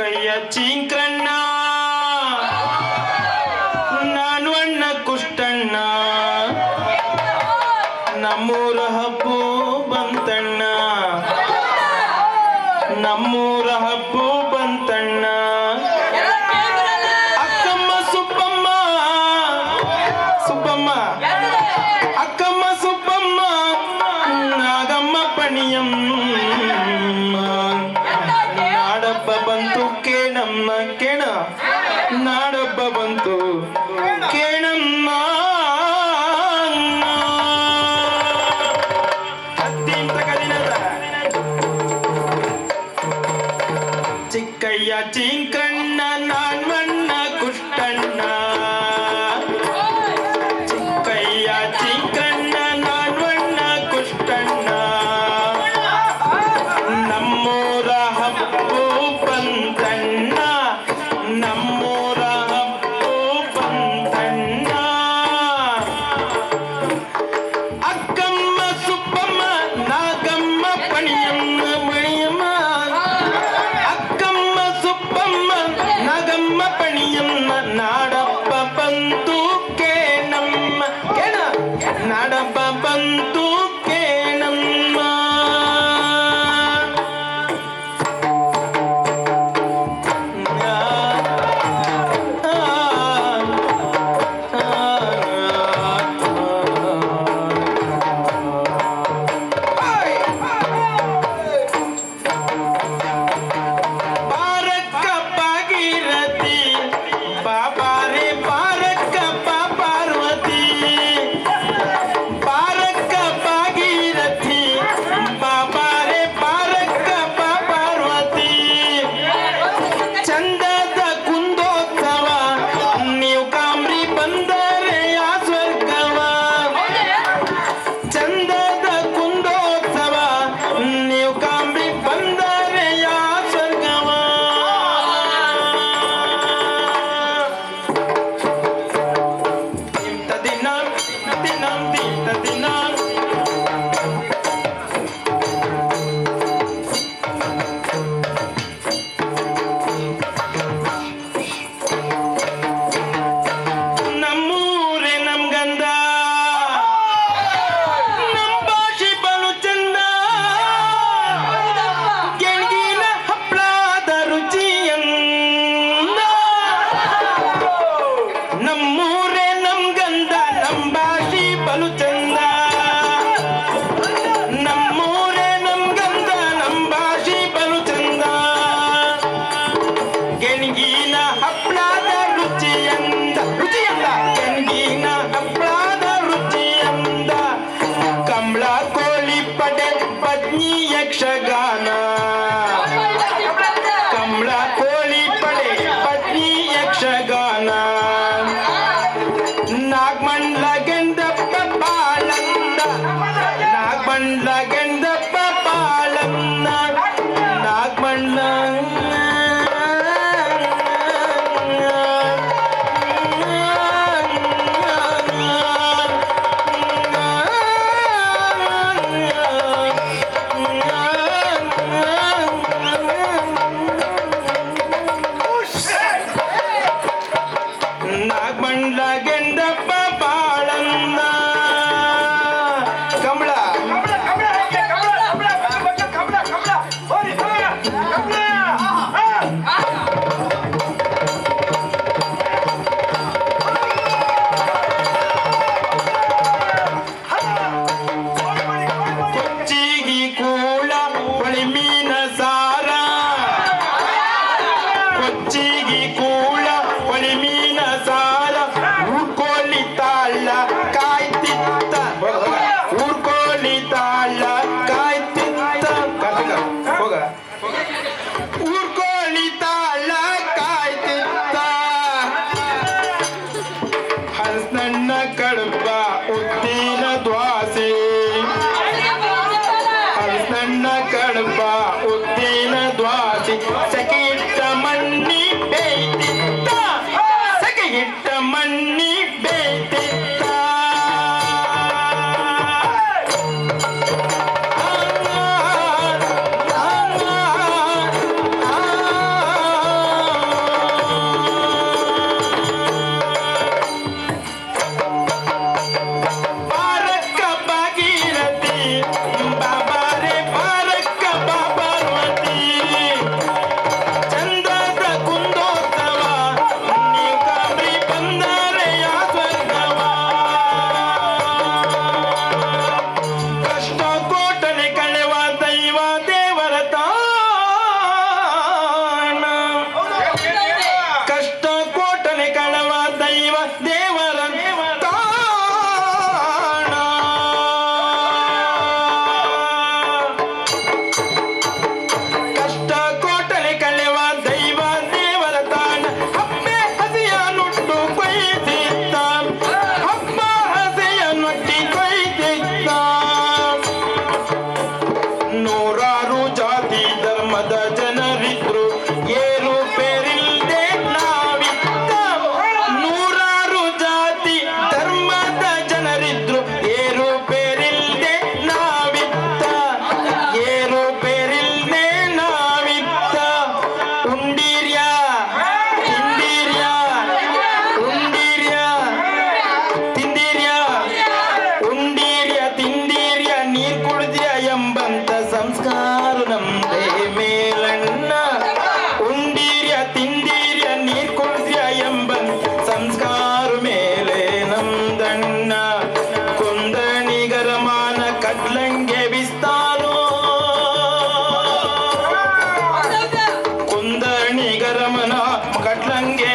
ಕೈಯ ಚಿಂಕಣ್ಣ. ನಾನು ಅಣ್ಣ ಕುಷ್ಟಣ್ಣ. ನಮ್ಮೂರ ಹಬ್ಬು ಬಂತಣ್ಣ. ನಮ್ಮೂರ ಹಬ್ಬು ಬಂತಣ್ಣ. ಅಕ್ಕಮ್ಮ ಸುಬ್ಬಮ್ಮ. ಸುಬ್ಬಮ್ಮ. ಅಕ್ಕಮ್ಮ ಸುಬ್ಬಮ್ಮ. ನಾಗಮ್ಮ ಪಣಿಯಮ್ಮ. சிக்கையா சிங்கண்ண நான் doce, sei ರಮಣ ಕಟ್ಲಂಗೆ